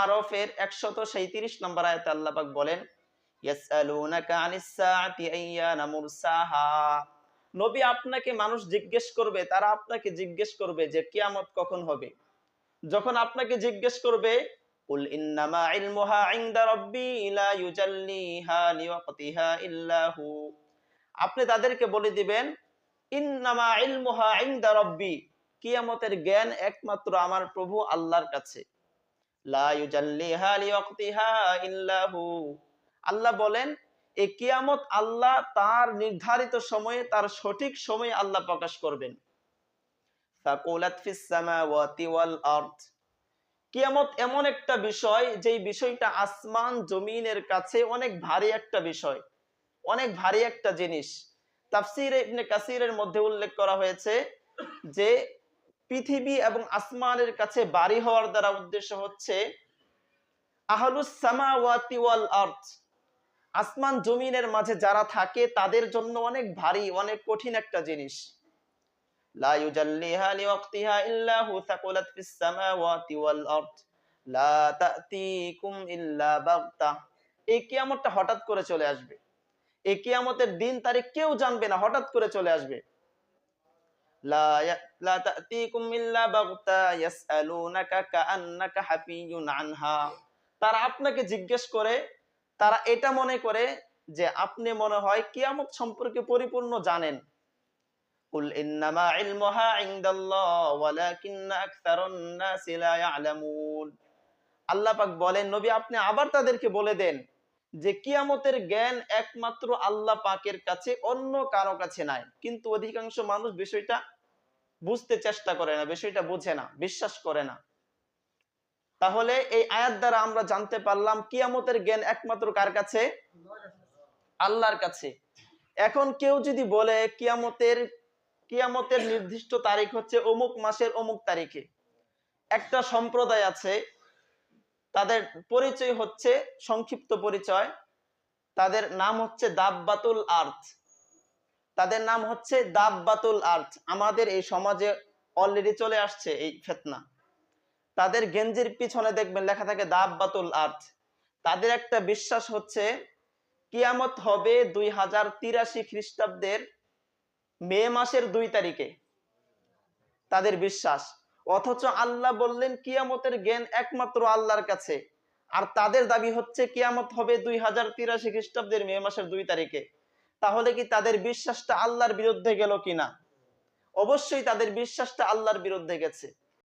আরফের একশত সাঁত্রিশ নম্বর আয়াতে আল্লাহ পাক বলেন নবী আপনাকে মানুষ জিজ্ঞেস করবে, তারা আপনাকে জিজ্ঞেস করবে যে কিয়ামত কখন হবে। যখন আপনাকে জিজ্ঞেস করবে আপনি তাদেরকে বলে দিবেন, ইন্নামা ইলমুহা কিয়ামতের জ্ঞান একমাত্র আমার প্রভু আল্লাহর কাছে। আল্লাহ বলেন এই কিয়ামত আল্লাহ তার নির্ধারিত সময়ে, তার সঠিক সময়ে আল্লাহ প্রকাশ করবেন। কিয়ামত এমন একটা বিষয়, যেই বিষয়টা আসমান জমিনের কাছে অনেক ভারী একটা বিষয়, অনেক ভারী একটা জিনিস। তাফসির কাসিরের মধ্যে উল্লেখ করা হয়েছে যে পৃথিবী এবং আসমানের কাছে বাড়ি হওয়ার দ্বারা উদ্দেশ্য হচ্ছে আসমান জমিনের মাঝে যারা থাকে, তাদের জন্য অনেক ভারী, অনেক কঠিন একটা জিনিস। হঠাৎ করে চলে আসবে। এই কিয়ামতের দিন তারিখ কেউ জানবে না, হঠাৎ করে চলে আসবে। তারা আপনাকে জিজ্ঞেস করে, তারা এটা মনে করে যে আপনি মনে হয় কিয়ামত সম্পর্কে পরিপূর্ণ জানেন। কুল ইন্নামা ইলমুহা ইনদাল্লাহ ওয়ালাকিন্না আকসারুন নাসি লা ইয়ালামুন। আল্লাহ পাক বলেন, নবী আপনি আবার তাদেরকে বলে দেন যে কিয়ামতের জ্ঞান একমাত্র আল্লাহ পাকের কাছে, অন্য কারও কাছে নাই। কিন্তু অধিকাংশ মানুষ বিষয়টা বুঝতে চেষ্টা করে না, বিষয়টা বোঝে না, বিশ্বাস করে না। তাহলে এই আয়াত দ্বারা আমরা জানতে পারলাম, কিয়ামতের জ্ঞান একমাত্র কার কাছে? আল্লাহর কাছে। এখন কেউ যদি বলে, কিয়ামতের কিয়ামতের নির্দিষ্ট তারিখ হচ্ছে অমুক মাসের অমুক তারিখে। একটা সম্প্রদায় আছে তাদের পরিচয় হচ্ছে, সংক্ষিপ্ত পরিচয়। তাদের নাম হচ্ছে দাব্বাতুল আর্থ। তাদের নাম হচ্ছে দাব্বাতুল আর্থ। আমাদের এই সমাজে অলরেডি চলে আসছে এই ফেতনা। তাদের গেঞ্জির পিছনে দেখবেন লেখা থাকে দাব্বাতুল আর্থ। তাদের একটা বিশ্বাস হচ্ছে, কিয়ামত হবে দুই হাজার তিরাশি খ্রিস্টাব্দের মে মাসের দুই তারিখে। তাদের বিশ্বাস। অথচ আল্লাহ বললেন, কিয়ামতের জ্ঞান একমাত্র আল্লাহর কাছে। আর তাদের দাবি হচ্ছে, কিয়ামত হবে দুই হাজার তিরাশি খ্রিস্টাব্দের মে মাসের দুই তারিখে। তাহলে কি তাদের বিশ্বাসটা আল্লাহর বিরুদ্ধে গেল কিনা? অবশ্যই তাদের বিশ্বাসটা আল্লাহর বিরুদ্ধে গেছে।